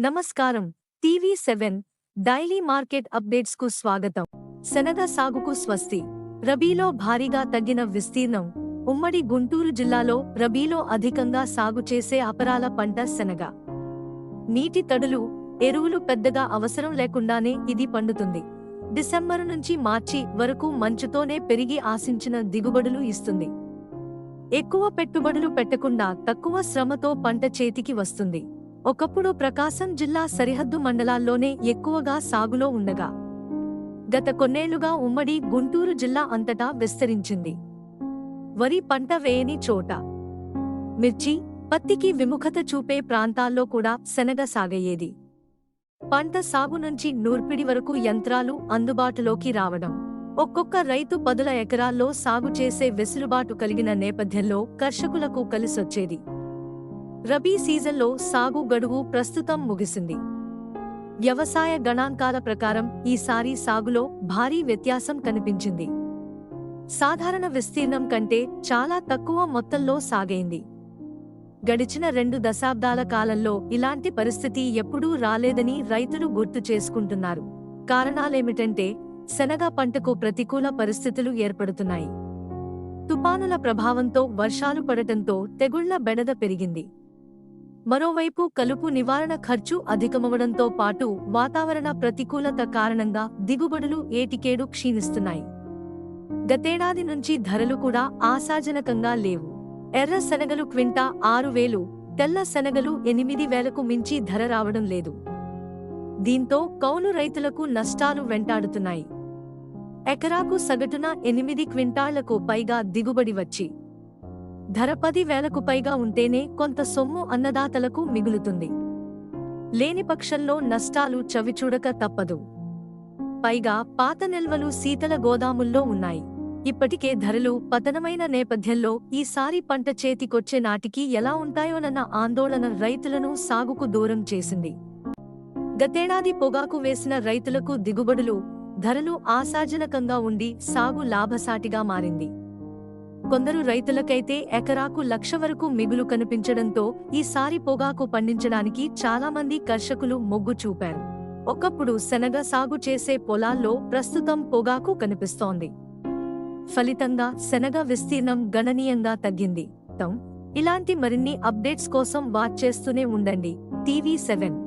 నమస్కారం. TV seven daily market అప్డేట్స్కు స్వాగతం. శనగ సాగుకు స్వస్తి. రబీలో భారీగా తగ్గిన విస్తీర్ణం. ఉమ్మడి గుంటూరు జిల్లాలో రబీలో అధికంగా సాగు చేసే అపరాల పంట శనగ. నీటి తడులు ఎరువులు పెద్దగా అవసరం లేకుండానే ఇది పండుతుంది. డిసెంబరు నుంచి మార్చి వరకు మంచుతోనే పెరిగి ఆశించిన దిగుబడులు ఇస్తుంది. ఎక్కువ పెట్టుబడులు పెట్టకుండా తక్కువ శ్రమతో పంట చేతికి వస్తుంది. ఒకప్పుడు ప్రకాశం జిల్లా సరిహద్దు మండలాల్లోనే ఎక్కువగా సాగులో ఉండగా గత కొన్నేళ్ళుగా ఉమ్మడి గుంటూరు జిల్లా అంతటా విస్తరించింది. వరి పంట వేయని చోట మిర్చి పత్తికి విముఖత చూపే ప్రాంతాల్లో కూడా శనగ సాగయ్యేది పంట సాగు నుంచి నూర్పిడి వరకు యంత్రాలు అందుబాటులోకి రావడం ఒక్కొక్క రైతు పదుల ఎకరాల్లో సాగు చేసే వెసులుబాటు కలిగిన నేపథ్యంలో కర్షకులకు కలిసొచ్చేది. రబీ సీజన్లో సాగు గడువు ప్రస్తుతం ముగిసింది. వ్యవసాయ గణాంకాల ప్రకారం ఈసారి సాగులో భారీ వ్యత్యాసం కనిపించింది. సాధారణ విస్తీర్ణం కంటే చాలా తక్కువ మొత్తంలో సాగైంది. గడిచిన రెండు దశాబ్దాల కాలంలో ఇలాంటి పరిస్థితి ఎప్పుడూ రాలేదని రైతులు గుర్తు చేసుకుంటున్నారు. కారణాలేమిటంటే శనగ పంటకు ప్రతికూల పరిస్థితులు ఏర్పడుతున్నాయి. తుపానుల ప్రభావంతో వర్షాలు పడటంతో తెగుళ్ళ బెడద పెరిగింది. మరోవైపు కలుపు నివారణ ఖర్చు అధికమవడంతో పాటు వాతావరణ ప్రతికూలత కారణంగా దిగుబడులు ఏటికేడు క్షీణిస్తున్నాయి. గతేడాది నుంచి ధరలు కూడా ఆశాజనకంగా లేవు. ఎర్ర శనగలు క్వింటా ఆరు వేలు తెల్ల శనగలు ఎనిమిది వేలకు మించి ధర రావడం లేదు. దీంతో కౌలు రైతులకు నష్టాలు వెంటాడుతున్నాయి. ఎకరాకు సగటున ఎనిమిది క్వింటాళ్ళకు పైగా దిగుబడి వచ్చి ధర పది వేలకు పైగా ఉంటేనే కొంత సొమ్ము అన్నదాతలకు మిగులుతుంది. లేని పక్షంలో నష్టాలు చవిచూడక తప్పదు. పైగా పాత నిల్వలు శీతల గోదాముల్లో ఉన్నాయి. ఇప్పటికే ధరలు పతనమైన నేపథ్యంలో ఈసారి పంట చేతికొచ్చే నాటికి ఎలా ఉంటాయోనన్న ఆందోళన రైతులను సాగుకు దూరం చేసింది. గతేడాది పొగాకు వేసిన రైతులకు దిగుబడులు ధరలు ఆశాజనకంగా ఉండి సాగు లాభసాటిగా మారింది. కొందరు రైతులకైతే ఎకరాకు లక్ష వరకు మిగులు కనిపించడంతో ఈసారి పొగాకు పండించడానికి చాలామంది కర్షకులు మొగ్గు చూపారు. ఒకప్పుడు శనగ సాగు చేసే పొలాల్లో ప్రస్తుతం పొగాకు కనిపిస్తోంది. ఫలితంగా శనగ విస్తీర్ణం గణనీయంగా తగ్గింది. తం. ఇలాంటి మరిన్ని అప్డేట్స్ కోసం వాచ్ చేస్తూనే ఉండండి. TV seven.